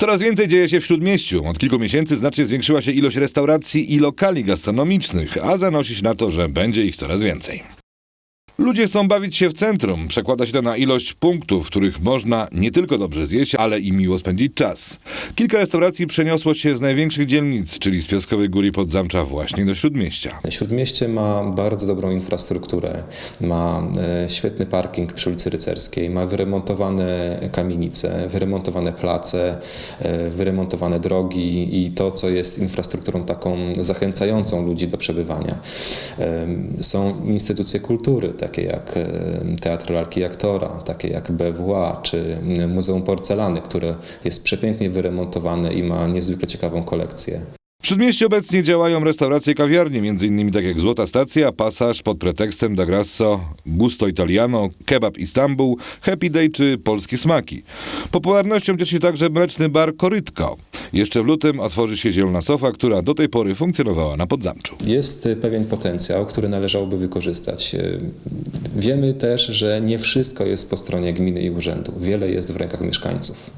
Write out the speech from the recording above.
Coraz więcej dzieje się w Śródmieściu. Od kilku miesięcy znacznie zwiększyła się ilość restauracji i lokali gastronomicznych, a zanosi się na to, że będzie ich coraz więcej. Ludzie chcą bawić się w centrum. Przekłada się to na ilość punktów, w których można nie tylko dobrze zjeść, ale i miło spędzić czas. Kilka restauracji przeniosło się z największych dzielnic, czyli z Piaskowej Góry pod Zamcza właśnie do Śródmieścia. Śródmieście ma bardzo dobrą infrastrukturę, ma e, świetny parking przy ulicy Rycerskiej, ma wyremontowane kamienice, wyremontowane place, e, wyremontowane drogi i to, co jest infrastrukturą taką zachęcającą ludzi do przebywania. Em, Są instytucje kultury, takie jak e, Teatr Lalki Aktora, takie jak BWA czy Muzeum Porcelany, które jest przepięknie wyremontowane i ma niezwykle ciekawą kolekcję. W Śródmieściu obecnie działają restauracje i kawiarnie, m.in. tak jak Złota Stacja, Pasaż pod pretekstem da Grasso, Gusto Italiano, Kebab Istanbul, Happy Day czy Polskie Smaki. Popularnością cieszy się także mleczny bar Korytko. Jeszcze w lutym otworzy się Zielona Sofa, która do tej pory funkcjonowała na Podzamczu. Jest y, pewien potencjał, który należałoby wykorzystać. Y, Wiemy też, że nie wszystko jest po stronie gminy i urzędu. Wiele jest w rękach mieszkańców.